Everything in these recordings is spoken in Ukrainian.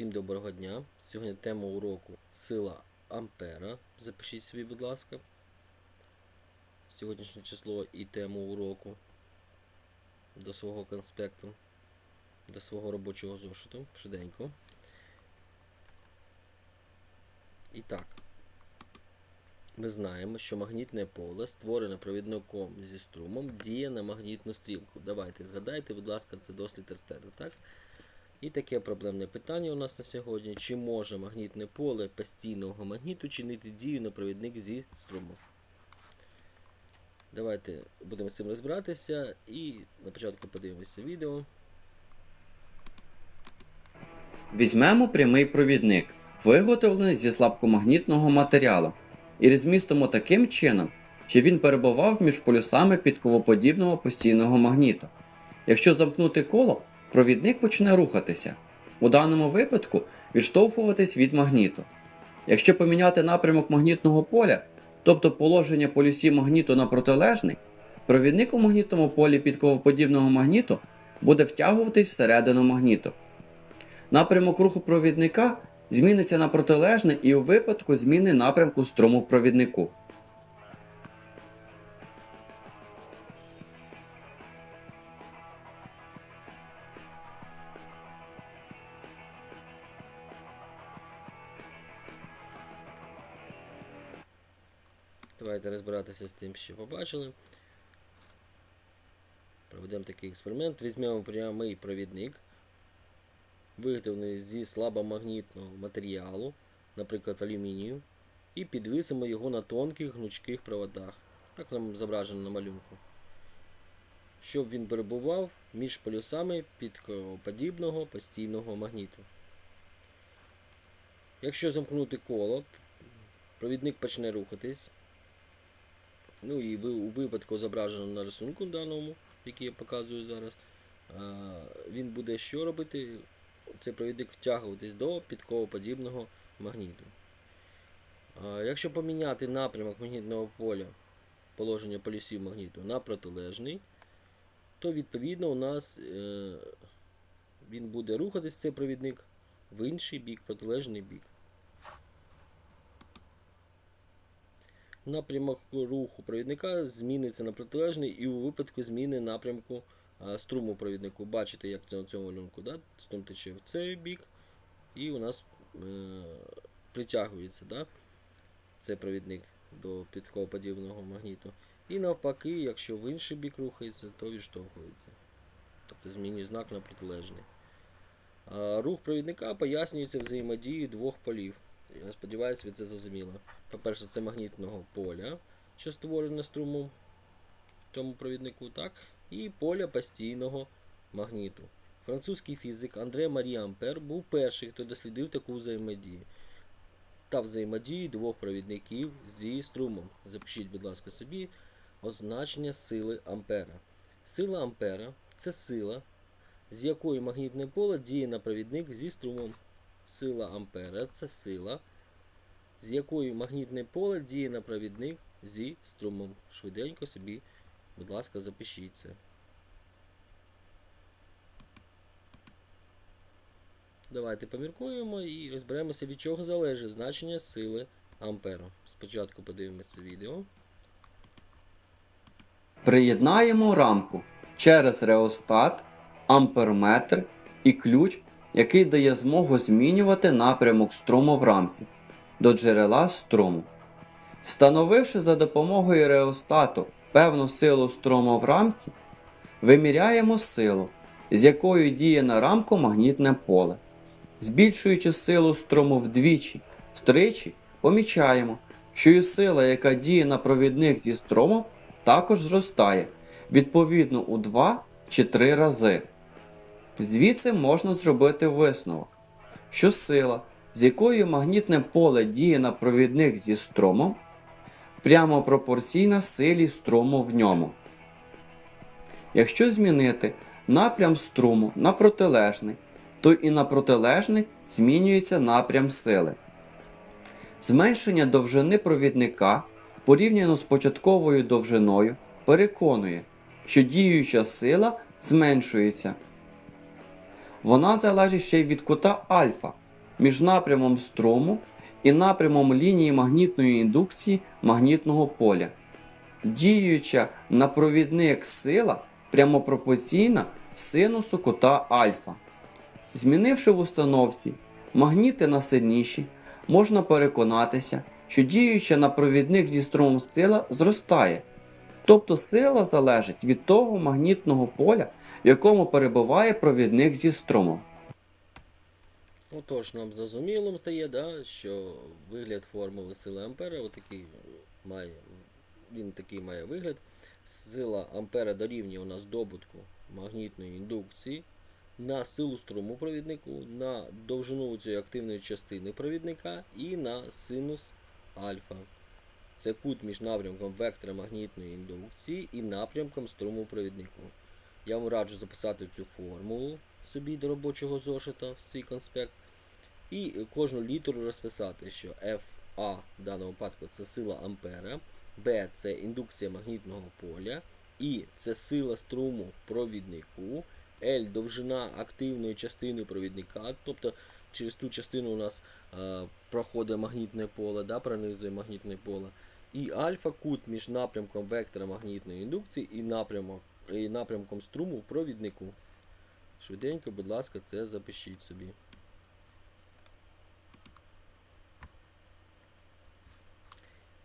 Всім доброго дня. Сьогодні тема уроку сила Ампера. Запишіть собі, будь ласка. Сьогоднішнє число і тему уроку до свого конспекту, до свого робочого зошиту. Швиденько. І так. Ми знаємо, що магнітне поле, створене провідником зі струмом, діє на магнітну стрілку. Давайте згадайте, будь ласка, це дослід Ерстеда, так? І таке проблемне питання у нас на сьогодні. Чи може магнітне поле постійного магніту чинити дію на провідник зі струмом? Давайте будемо з цим розбиратися і на початку подивимося відео. Візьмемо прямий провідник, виготовлений зі слабкомагнітного матеріалу, і розмістимо таким чином, що він перебував між полюсами підковоподібного постійного магніту. Якщо замкнути коло, провідник почне рухатися, у даному випадку відштовхуватись від магніту. Якщо поміняти напрямок магнітного поля, тобто положення полюсів магніту на протилежний, провідник у магнітному полі підковоподібного магніту буде втягуватись всередину магніту. Напрямок руху провідника зміниться на протилежний і у випадку зміни напрямку струму в провіднику. Давайте розбиратися з тим, що побачили. Проведемо такий експеримент. Візьмемо прямий провідник, виготовлений зі слабомагнітного матеріалу, наприклад, алюмінію, і підвисимо його на тонких гнучких проводах, як нам зображено на малюнку. Щоб він перебував між полюсами підкоподібного постійного магніту. Якщо замкнути коло, провідник почне рухатись. Ну і у випадку зображено на рисунку даному, який я показую зараз, він буде що робити? Цей провідник втягуватись до підковоподібного магніту. Якщо поміняти напрямок магнітного поля положення полюсів магніту на протилежний, то відповідно у нас е, він буде рухатись цей провідник в інший бік, протилежний бік. Напрямок руху провідника зміниться на протилежний і у випадку зміни напрямку струму провіднику. Бачите, як це на цьому малюнку, да? струм тече в цей бік, і у нас е, притягується да? цей провідник до підковоподібного магніту. І навпаки, якщо в інший бік рухається, то відштовхується. Тобто змінює знак на протилежний. Рух провідника пояснюється взаємодією двох полів. Я сподіваюся, ви це зрозуміли. По-перше, це магнітного поля, що створене струмом в тому провіднику, так? І поля постійного магніту. Французький фізик Андре Марі Ампер був перший, хто дослідив таку взаємодію. Та взаємодію двох провідників зі струмом. Запишіть, будь ласка, собі означення сили Ампера. Сила Ампера це сила, з якої магнітне поле діє на провідник зі струмом. Сила Ампера це сила, з якою магнітне поле діє на провідник зі струмом. Швиденько собі, будь ласка, запишіть це. Давайте поміркуємо і розберемося, від чого залежить значення сили Ампера. Спочатку подивимося відео. Приєднаємо рамку через реостат, амперметр і ключ, який дає змогу змінювати напрямок струму в рамці до джерела струму. Встановивши за допомогою реостату певну силу струму в рамці, виміряємо силу, з якою діє на рамку магнітне поле. Збільшуючи силу струму вдвічі, втричі, помічаємо, що і сила, яка діє на провідник зі струмом, також зростає, відповідно у 2 чи 3 рази. Звідси можна зробити висновок, що сила, з якою магнітне поле діє на провідник зі струмом, прямо пропорційна силі струму в ньому. Якщо змінити напрям струму на протилежний, то і на протилежний змінюється напрям сили. Зменшення довжини провідника порівняно з початковою довжиною переконує, що діюча сила зменшується. Вона залежить ще й від кута альфа, між напрямом струму і напрямом лінії магнітної індукції магнітного поля. Діюча на провідник сила прямопропорційна синусу кута альфа. Змінивши в установці магніти на сильніші, можна переконатися, що діюча на провідник зі струмом сила зростає. Тобто сила залежить від того магнітного поля, в якому перебуває провідник зі струмом. Отож, нам зрозумілим стає, да, що вигляд формули сили Ампера отакий має, він такий має вигляд. Сила Ампера дорівнює у нас добутку магнітної індукції на силу струму провіднику, на довжину цієї активної частини провідника і на синус альфа. Це кут між напрямком вектора магнітної індукції і напрямком струму провіднику. Я вам раджу записати цю формулу собі до робочого зошита в свій конспект. І кожну літеру розписати, що FA в даному випадку це сила Ампера, B це індукція магнітного поля, І це сила струму провіднику, L довжина активної частини провідника, тобто через ту частину у нас е, проходить магнітне поле, да, пронизує магнітне поле. І альфа кут між напрямком вектора магнітної індукції і, напрямок, і напрямком струму в провіднику. Швиденько, будь ласка, це запишіть собі.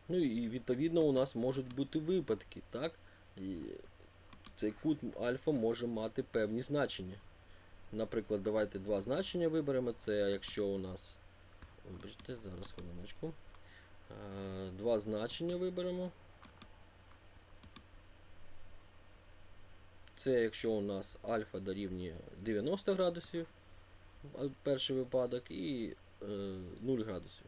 Ну і відповідно у нас можуть бути випадки, так? І цей кут альфа може мати певні значення. Наприклад, давайте два значення виберемо. Це якщо у нас. Вибачте, зараз хвилиночку. Е, Два значення виберемо. Це якщо у нас альфа дорівнює 90 градусів, перший випадок, і е, 0 градусів.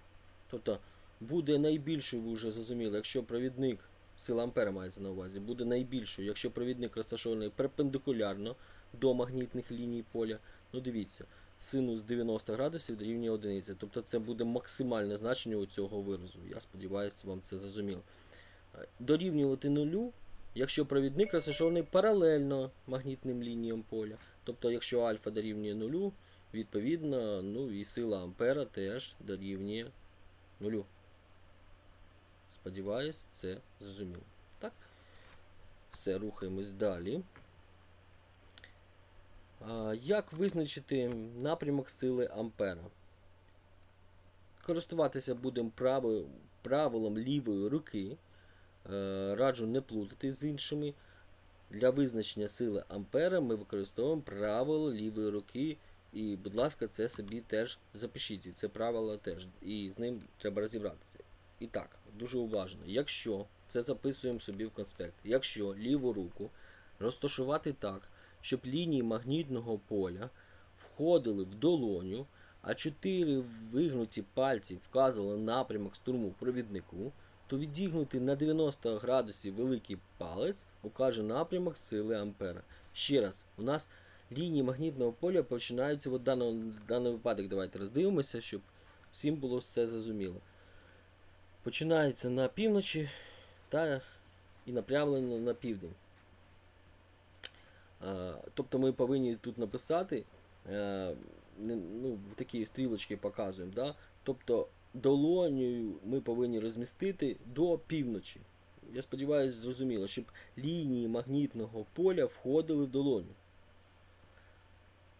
Тобто буде найбільшою, ви вже зрозуміли, якщо провідник, сила ампера мається на увазі, буде найбільшою, якщо провідник розташований перпендикулярно до магнітних ліній поля. Ну дивіться, синус 90 градусів дорівнює одиниці. Тобто це буде максимальне значення у цього виразу. Я сподіваюся, вам це зрозуміло. Е, Дорівнювати нулю, якщо провідник розташований паралельно магнітним лініям поля. Тобто, якщо альфа дорівнює нулю, відповідно, ну і сила ампера теж дорівнює нулю. Сподіваюсь, це зрозуміло. Так. Все, рухаємось далі. А, Як визначити напрямок сили Ампера? Користуватися будемо прави- правилом лівої руки. Е, Раджу не плутати з іншими. Для визначення сили Ампера ми використовуємо правило лівої руки. І, будь ласка, це собі теж запишіть. Це правило теж. І з ним треба розібратися. І так, дуже уважно. Якщо це записуємо собі в конспект, якщо ліву руку розташувати так, щоб лінії магнітного поля входили в долоню, а чотири вигнуті пальці вказували напрямок струму провіднику, то відігнути на 90 градусів великий палець укаже напрямок сили Ампера. Ще раз, у нас лінії магнітного поля починаються в даному, даний випадок. Давайте роздивимося, щоб всім було все зрозуміло. Починається на півночі та і направлено на південь. А, Тобто ми повинні тут написати, е, не- ну, в такі стрілочки показуємо. Да? Тобто долонею ми повинні розмістити до півночі. Я сподіваюся, зрозуміло, щоб лінії магнітного поля входили в долоню.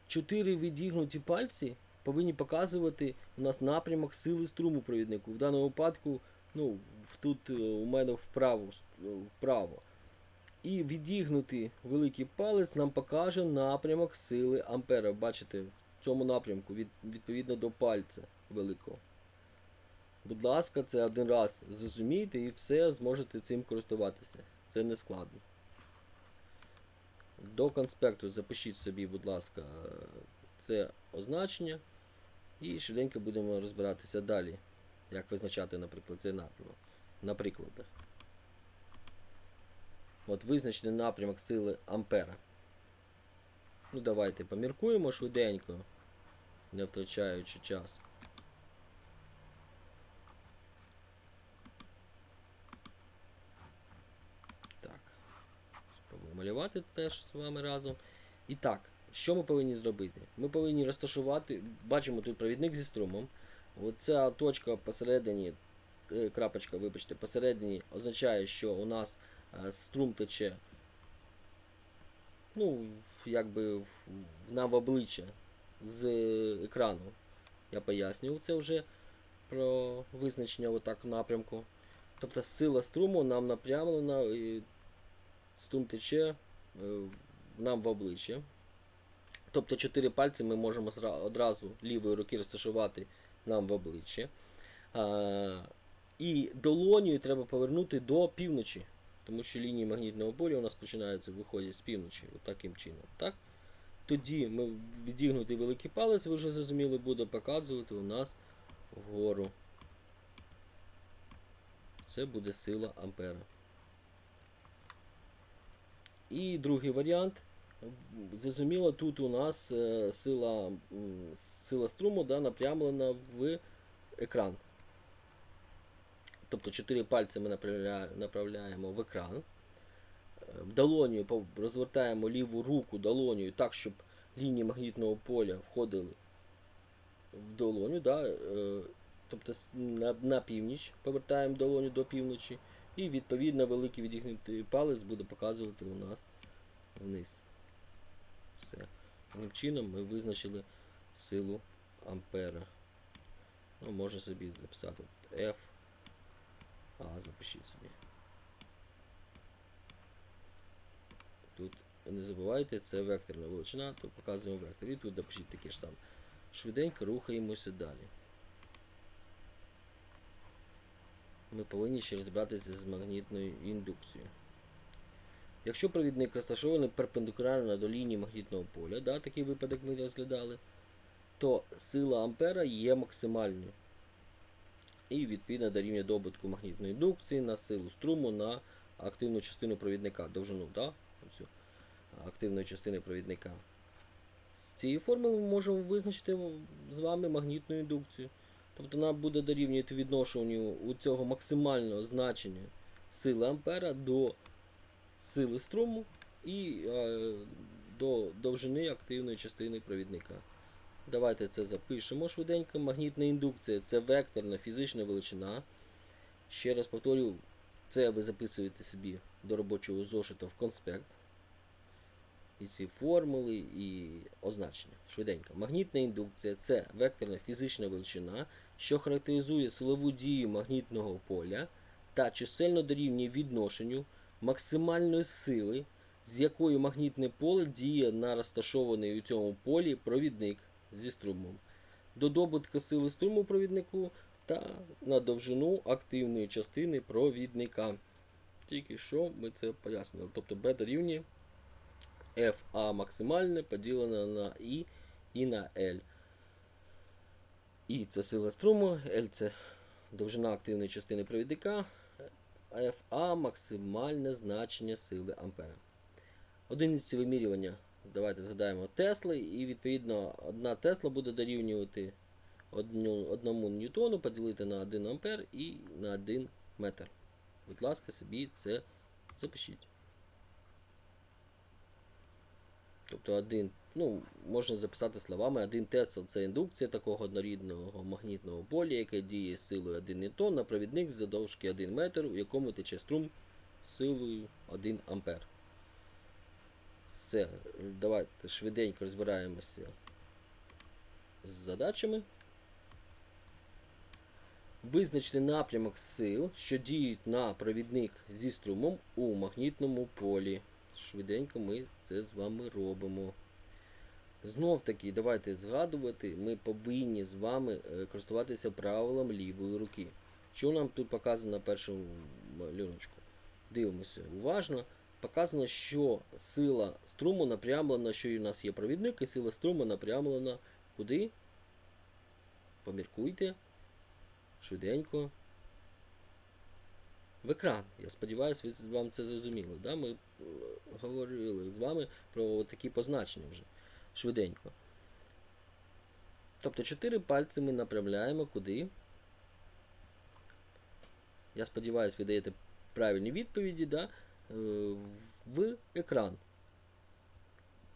Чотири відігнуті пальці повинні показувати у нас напрямок сили струму провіднику. В даному випадку, ну, тут е, у мене вправо, вправо. І відігнутий великий палець нам покаже напрямок сили Ампера. Бачите, в цьому напрямку від, відповідно до пальця великого. Будь ласка, це один раз зрозумійте і все зможете цим користуватися. Це не складно. До конспекту запишіть собі, будь ласка, це означення. І швиденько будемо розбиратися далі. Як визначати, наприклад, цей напрямок. На. От визначений напрямок сили Ампера. Ну, давайте поміркуємо швиденько, не втрачаючи час. Так. Спробуємо малювати теж з вами разом. І так, що ми повинні зробити? Ми повинні розташувати, бачимо тут провідник зі струмом. Оця точка посередині, е, крапочка, вибачте, посередині означає, що у нас е, струм тече ну, якби нам в обличчя з екрану. Я пояснював це вже про визначення отак напрямку. Тобто сила струму нам напрямлена, струм тече е, нам в обличчя. Тобто чотири пальці ми можемо одразу лівої руки розташувати нам в обличчя. І долонію треба повернути до півночі, тому що лінії магнітного поля у нас починаються виходять з півночі, таким чином. Так? Тоді ми відігнутий великий палець, ви вже зрозуміли, буде показувати у нас вгору. Це буде сила ампера. І другий варіант. Зрозуміло, тут у нас е, сила, сила струму да, напрямлена в екран. Тобто 4 пальці ми направляємо в екран. Е, Долонію розвертаємо ліву руку долонію так, щоб лінії магнітного поля входили в долоню. Да? е, Тобто на, на північ повертаємо долоню до півночі. І відповідно великий відігнутий палець буде показувати у нас вниз. Все. Таким чином ми визначили силу ампера. Ну, можна собі записати F. А, запишіть собі. Тут не забувайте, це векторна величина, то показуємо вектор. І тут напишіть таке ж саме. Швиденько рухаємося далі. Ми повинні ще розібратися з магнітною індукцією. Якщо провідник розташований перпендикулярно до лінії магнітного поля, да, такий випадок ми розглядали, то сила ампера є максимальною. І відповідно дорівнює добутку магнітної індукції на силу струму на активну частину провідника, довжину да, оцю, активної частини провідника. З цієї формули ми можемо визначити з вами магнітну індукцію. Тобто нам буде дорівнювати відношенню у цього максимального значення сили ампера до сили струму і е, до довжини активної частини провідника. Давайте це запишемо швиденько. Магнітна індукція це векторна фізична величина. Ще раз повторю, це ви записуєте собі до робочого зошита в конспект. І ці формули, і означення. Швиденько. Магнітна індукція це векторна фізична величина, що характеризує силову дію магнітного поля та чисельно дорівнює відношенню максимальної сили, з якою магнітне поле діє на розташований у цьому полі провідник зі струмом, до добутка сили струму провіднику та на довжину активної частини провідника. Тільки що ми це пояснили. Тобто B дорівнює FA максимальне поділене на I і на L. І це сила струму, L це довжина активної частини провідника, FA максимальне значення сили ампера. Одиниці вимірювання. Давайте згадаємо Тесли, і відповідно одна Тесла буде дорівнювати одну, одному ньютону поділити на 1 ампер і на 1 метр. Будь ласка, собі це запишіть. Тобто один, ну, можна записати словами, 1 Тесла це індукція такого однорідного магнітного поля, яке діє силою 1 ньютон на провідник задовжки 1 метр, у якому тече струм силою 1 ампер. Все, давайте швиденько розбираємося з задачами. Визначте напрямок сил, що діють на провідник зі струмом у магнітному полі. Швиденько ми це з вами робимо. Знов таки, давайте згадувати, ми повинні з вами е, користуватися правилом лівої руки. Що нам тут показано на першому малюночку? Дивимося уважно. Показано, що сила струму напрямлена, що і у нас є провідник, і сила струму напрямлена куди? Поміркуйте. Швиденько. В екран. Я сподіваюся, ви вам це зрозуміли. Да? Ми е, говорили з вами про такі позначення вже. Швиденько. Тобто 4 пальці ми направляємо куди. Я сподіваюся, ви даєте правильні відповіді, да? е, в екран.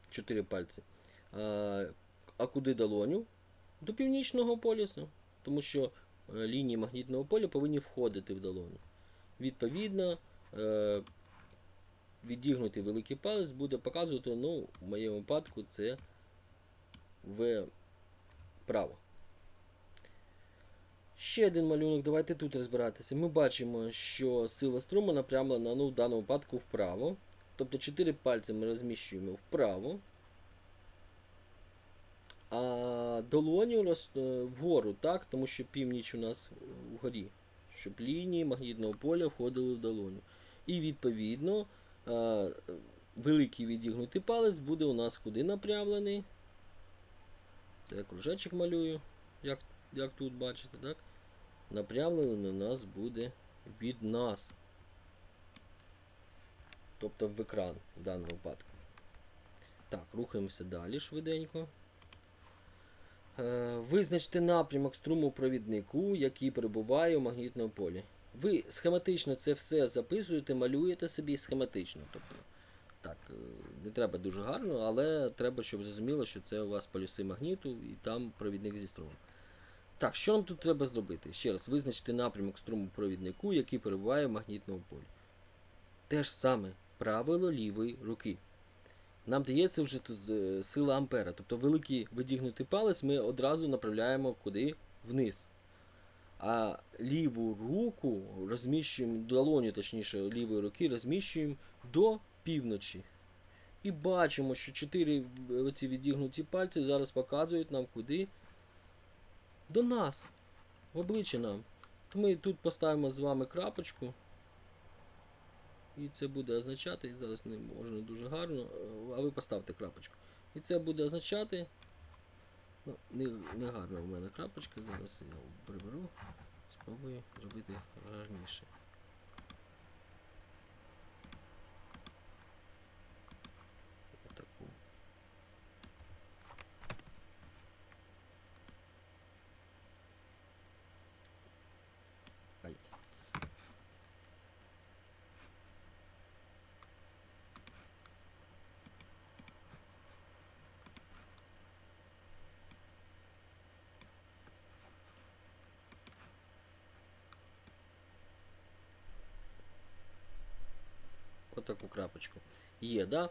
4 пальці. А, куди долоню? До північного полюсу. Тому що е, лінії магнітного поля повинні входити в долоню. Відповідно, е, відігнутий великий палець буде показувати, ну, в моєму випадку, це вправо. Ще один малюнок, давайте тут розбиратися. Ми бачимо, що сила струму напрямлена ну, в даному випадку вправо. Тобто 4 пальці ми розміщуємо вправо. А долоню роз... е, вгору, так, тому що північ у нас вгорі, щоб лінії магнітного поля входили в долоню. І відповідно е, великий відігнутий палець буде у нас куди напрямлений. Я кружечок малюю, як, як тут бачите, так? Напрямлений у нас буде від нас. Тобто в екран в даному випадку. Так, рухаємося далі швиденько. Е, Визначте напрямок струму провіднику, який перебуває у магнітному полі. Ви схематично це все записуєте, малюєте собі схематично. Тобто, так, е, не треба дуже гарно, але треба, щоб зрозуміло, що це у вас полюси магніту і там провідник зі струмом. Так, що нам тут треба зробити? Ще раз, визначити напрямок струму провіднику, який перебуває в магнітному полі. Те ж саме правило лівої руки. Нам дається вже тут сила ампера. Тобто великий видігнутий палець ми одразу направляємо куди? Вниз. А ліву руку розміщуємо, долоню, точніше, лівої руки розміщуємо до півночі. І бачимо, що чотири оці відігнуті пальці зараз показують нам куди? До нас. В обличчя нам. То ми тут поставимо з вами крапочку. І це буде означати, зараз не може не дуже гарно, е, а ви поставте крапочку. І це буде означати. Ну, не, не гарна в мене крапочка, зараз я приберу, спробую зробити гарніше. Отаку крапочку. Є, да?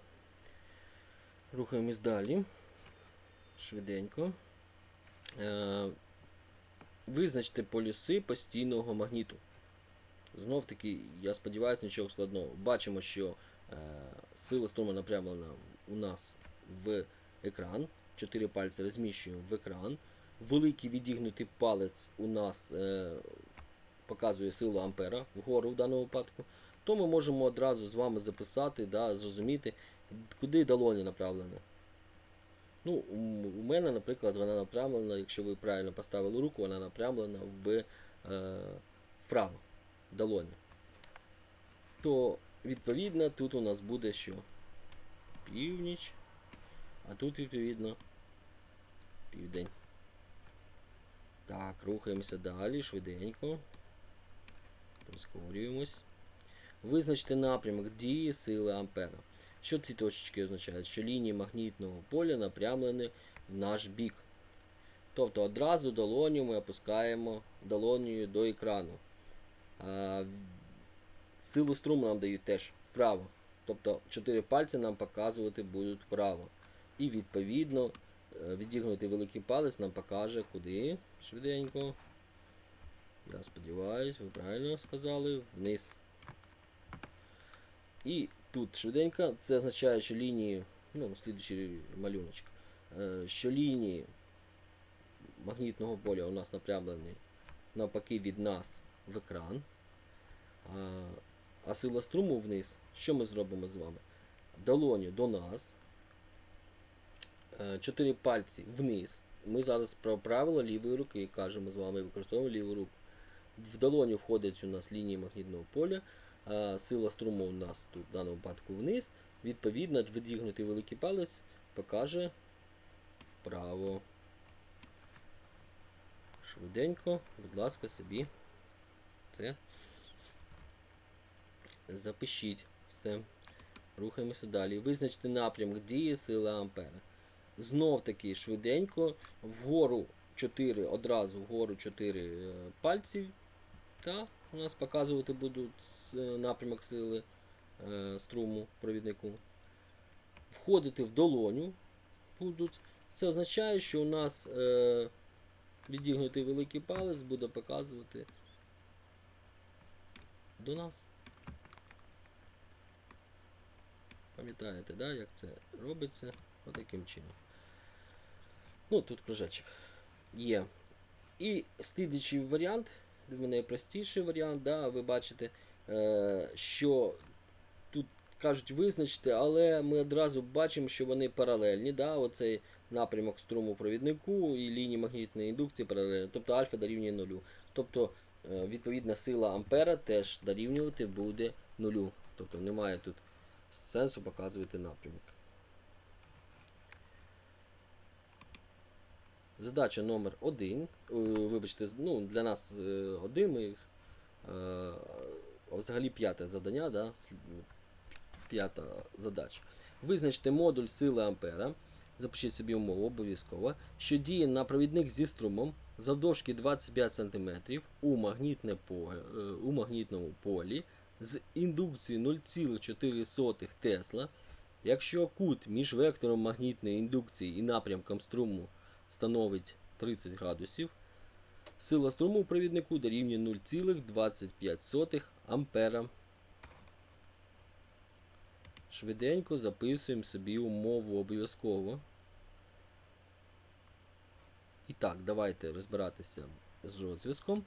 Рухаємось далі. Швиденько. Е, визначте полюси постійного магніту. Знов таки, я сподіваюся, нічого складного. Бачимо, що е, сила струму напрямлена у нас в екран. Чотири пальці розміщуємо в екран. Великий відігнутий палець у нас е, показує силу ампера вгору в даному випадку. То ми можемо одразу з вами записати, да, зрозуміти, куди долоня направлена. Ну, у мене, наприклад, вона направлена, якщо ви правильно поставили руку, вона направлена в, е, вправо долоня. То, відповідно, тут у нас буде що? Північ, а тут, відповідно, південь. Так, рухаємося далі, швиденько. Прискорюємось. Визначте напрямок дії сили Ампера. Що ці точечки означають? Що лінії магнітного поля напрямлені в наш бік. Тобто одразу долоню ми опускаємо долонею до екрану. А, силу струму нам дають теж вправо. Тобто 4 пальці нам показувати будуть вправо. І відповідно е, відігнутий великий палець нам покаже куди швиденько. Я сподіваюся, ви правильно сказали, вниз. І тут швиденько, це означає, що лінії, ну, слідуючий малюночок, е, що лінії магнітного поля у нас напрямлені навпаки від нас в екран. А, сила струму вниз, що ми зробимо з вами? Долоню до нас. е, Чотири пальці вниз. Ми зараз про правило лівої руки кажемо з вами, використовуємо ліву руку. В долоню входять у нас лінії магнітного поля. Сила струму у нас тут в даному випадку вниз. Відповідно, відігнутий великий палець покаже вправо. Швиденько, будь ласка, собі це запишіть все. Рухаємося далі. Визначте напрямок дії сили Ампера. знов таки швиденько, вгору 4, одразу вгору 4 е, пальці. Та у нас показувати будуть е, напрямок сили е, струму провіднику. Входити в долоню будуть. Це означає, що у нас е, відігнутий великий палець буде показувати до нас. Пам'ятаєте, да, як це робиться? Отаким чином. Ну, тут кружечок є. І слідуючий варіант, мене варіант, да, ви бачите, е, що тут кажуть визначити, але ми одразу бачимо, що вони паралельні. Да, оцей напрямок струму провіднику і лінії магнітної індукції паралельні. Тобто альфа дорівнює нулю. Тобто, е, відповідна сила ампера теж дорівнювати буде нулю. Тобто немає тут сенсу показувати напрямок. Задача номер один. Е, Вибачте, ну, для нас е, один. Ми, е, взагалі п'яте завдання, да? п'ята задача. Визначте модуль сили Ампера. Запишіть собі умову обов'язково, що діє на провідник зі струмом завдовжки 25 см у, магнітне поле, у магнітному полі з індукцією 0,4 Тесла, якщо кут між вектором магнітної індукції і напрямком струму становить 30 градусів, сила струму у провіднику дорівнює 0,25 ампера. Швиденько записуємо собі умову обов'язково. І так, давайте розбиратися з розв'язком.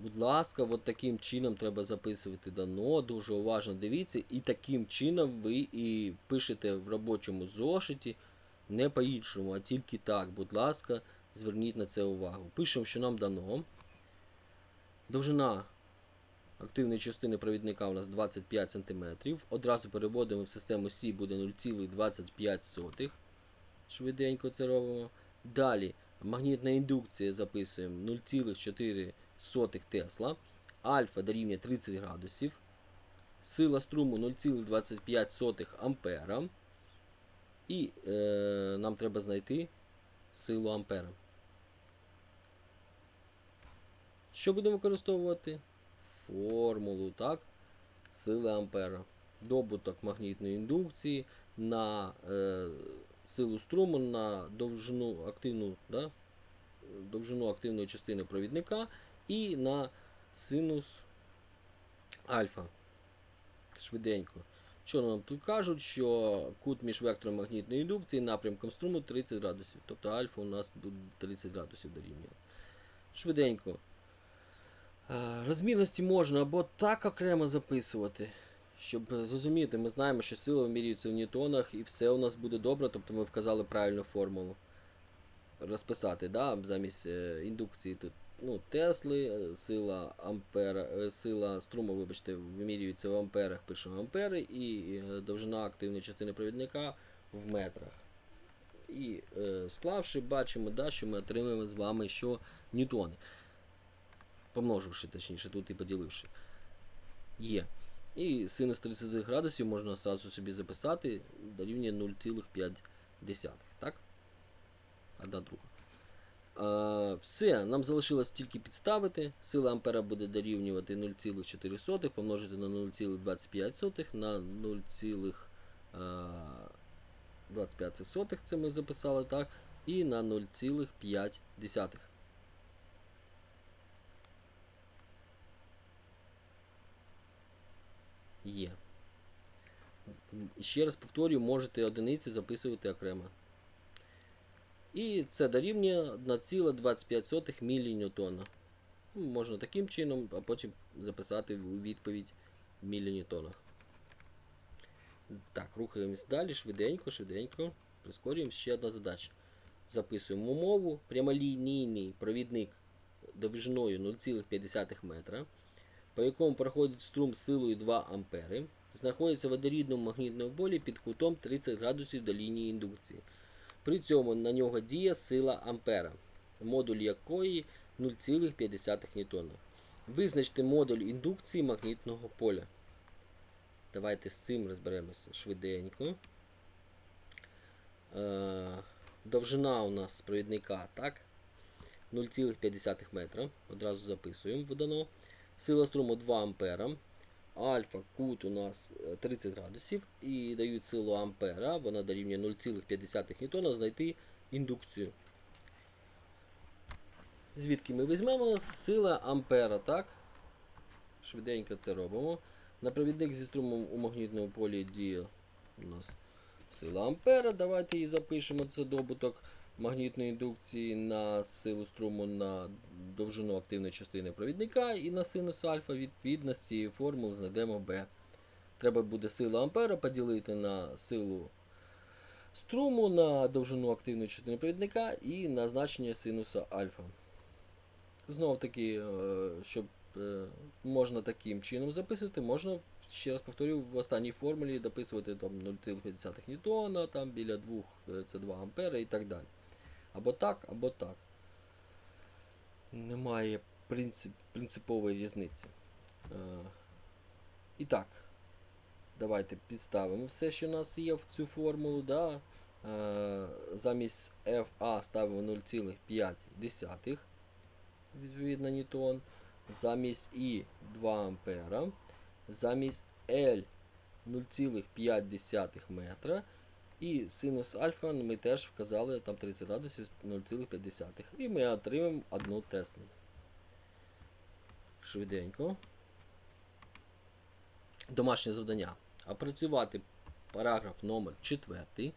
Будь ласка, от таким чином треба записувати дано, дуже уважно дивіться, і таким чином ви і пишете в робочому зошиті, не по-іншому, а тільки так. Будь ласка, зверніть на це увагу. Пишемо, що нам дано. Довжина активної частини провідника у нас 25 см. Одразу переводимо в систему Сі буде 0,25. Швиденько це робимо. Далі магнітна індукція записуємо 0,4 Тесла. Альфа дорівнює 30 градусів. Сила струму 0,25 ампера. І е, нам треба знайти силу ампера. Що будемо використовувати? Формулу, так? Сили ампера. Добуток магнітної індукції на е, силу струму на довжину активну, да? довжину активної частини провідника і на синус альфа. Швиденько. Що нам тут кажуть, що кут між вектором магнітної індукції напрямком струму 30 градусів. Тобто альфа у нас буде 30 градусів дорівнює. Швиденько. Е, Розмірності можна або так окремо записувати. Щоб зрозуміти, ми знаємо, що сила вимірюється в ньютонах і все у нас буде добре, тобто ми вказали правильну формулу. Розписати, да? замість е, індукції тут ну, Тесли, е, сила ампера, е, сила струму, вибачте, вимірюється в амперах, пишемо ампери, і е, довжина активної частини провідника в метрах. І склавши, бачимо, да, що ми отримуємо з вами що ньютони. Помноживши, точніше, тут і поділивши. Є. І синус 30 градусів можна одразу собі записати дорівнює 0,5. Так? Одна друга. Е, все, нам залишилось тільки підставити. Сила ампера буде дорівнювати 0,4 помножити на 0,25 на 0,25 це ми записали так. І на 0,5. Є. Ще раз повторюю, можете одиниці записувати окремо. І це дорівнює 1,25 міліньютона. Ну, Можна таким чином, а потім записати у відповідь в міліньютонах. Так, рухаємось далі, швиденько, швиденько. Прискорюємо ще одна задача. Записуємо умову. Прямолінійний провідник довжиною 0,5 метра, по якому проходить струм силою 2 ампери, знаходиться в водорідному магнітному полі під кутом 30 градусів до лінії індукції. При цьому на нього діє сила ампера, модуль якої 0,5 ньютона. Визначте модуль індукції магнітного поля. Давайте з цим розберемося швиденько. Е, довжина у нас провідника, так? 0,5 метра. Одразу записуємо видано. Сила струму 2 ампера. Альфа кут у нас е, 30 градусів і дають силу ампера, вона дорівнює 0,5 ньютона, знайти індукцію. Звідки ми візьмемо сила ампера, так? Швиденько це робимо. На провідник зі струмом у магнітному полі діє у нас сила ампера. Давайте її запишемо. Це добуток магнітної індукції на силу струму на довжину активної частини провідника і на синус альфа відповідно з цієї формули знайдемо B. Треба буде сила ампера поділити на силу струму на довжину активної частини провідника і на значення синуса альфа. Знов таки, е, щоб е, можна таким чином записувати, можна, ще раз повторю, в останній формулі дописувати там 0,5 ньютона, там біля 2 е, це 2 ампера і так далі. Або так, або так. Немає принцип, принципової різниці. Е, і так, давайте підставимо все, що у нас є в цю формулу. Да? Е, замість FA ставимо 0,5 відповідно ньютон. Замість І 2 ампера. Замість L 0,5 метра. І синус альфа ми теж вказали там 30 градусів 0,5. І ми отримаємо одну Теслу. Швиденько. Домашнє завдання. Опрацювати параграф номер 4. е,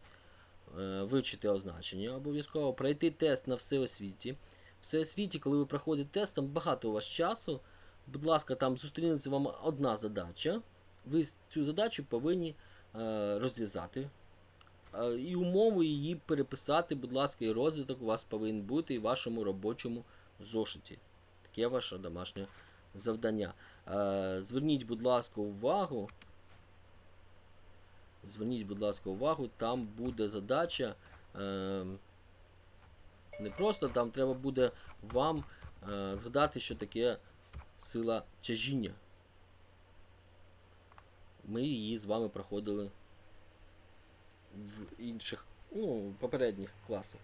Вивчити означення обов'язково. Пройти тест на всеосвіті. Всеосвіті, коли ви проходите тест, там багато у вас часу. Будь ласка, там зустрінеться вам одна задача. Ви цю задачу повинні е, розв'язати. Е, І умови її переписати, будь ласка, і розвиток у вас повинен бути і в вашому робочому зошиті. Таке ваше домашнє завдання. Е, Зверніть, будь ласка, увагу. Зверніть, будь ласка, увагу, там буде задача. Е, не просто там треба буде вам згадати, що таке сила тяжіння. Ми її з вами проходили в інших ну, попередніх класах.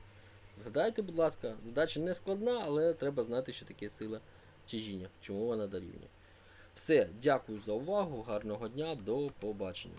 Згадайте, будь ласка, задача не складна, але треба знати, що таке сила тяжіння, чому вона дорівнює. Все, дякую за увагу, гарного дня, до побачення.